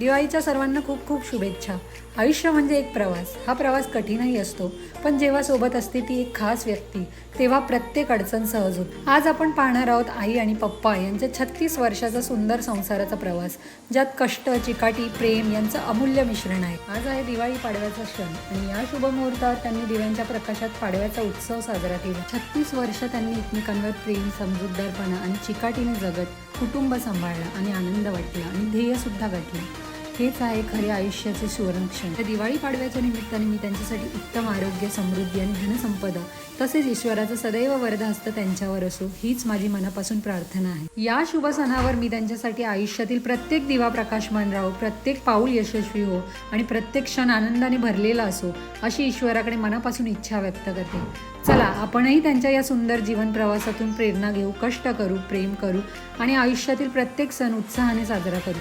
दिवाळीच्या सर्वांना खूप खूप शुभेच्छा. आयुष्य म्हणजे एक प्रवास. हा प्रवास कठीणही असतो पण जेव्हा सोबत असते ती एक खास व्यक्ती तेव्हा प्रत्येक अडचण सहज होत. आज आपण पाहणार आहोत आई आणि पप्पा यांच्या छत्तीस वर्षाचा सुंदर संसाराचा प्रवास ज्यात कष्ट चिकाटी प्रेम यांचं अमूल्य मिश्रण आहे. आज आहे दिवाळी पाडव्याचा क्षण आणि या शुभ मुहूर्तावर त्यांनी दिव्यांच्या प्रकाशात पाडव्याचा उत्सव साजरा केला. छत्तीस वर्ष त्यांनी एकमेकांवर प्रेम समजूतदारपणा आणि चिकाटीने जगत कुटुंब सांभाळलं आणि आनंद वाटला आणि ध्येयसुद्धा गाठलं. हेच आहे खरे आयुष्याचे सुवर्णक्षण. तर दिवाळी पाडव्याच्या निमित्ताने मी त्यांच्यासाठी उत्तम आरोग्य समृद्धी आणि धनसंपदा तसेच ईश्वराचं सदैव वरदहस्त त्यांच्यावर असो हीच माझी मनापासून प्रार्थना आहे. या शुभ सणावर मी त्यांच्यासाठी आयुष्यातील प्रत्येक दिवा प्रकाशमान राहो प्रत्येक पाऊल यशस्वी हो आणि प्रत्येक क्षण आनंदाने भरलेला असो अशी ईश्वराकडे मनापासून इच्छा व्यक्त करते. चला आपणही त्यांच्या या सुंदर जीवन प्रवासातून प्रेरणा घेऊ कष्ट करू प्रेम करू आणि आयुष्यातील प्रत्येक सण उत्साहाने साजरा करू.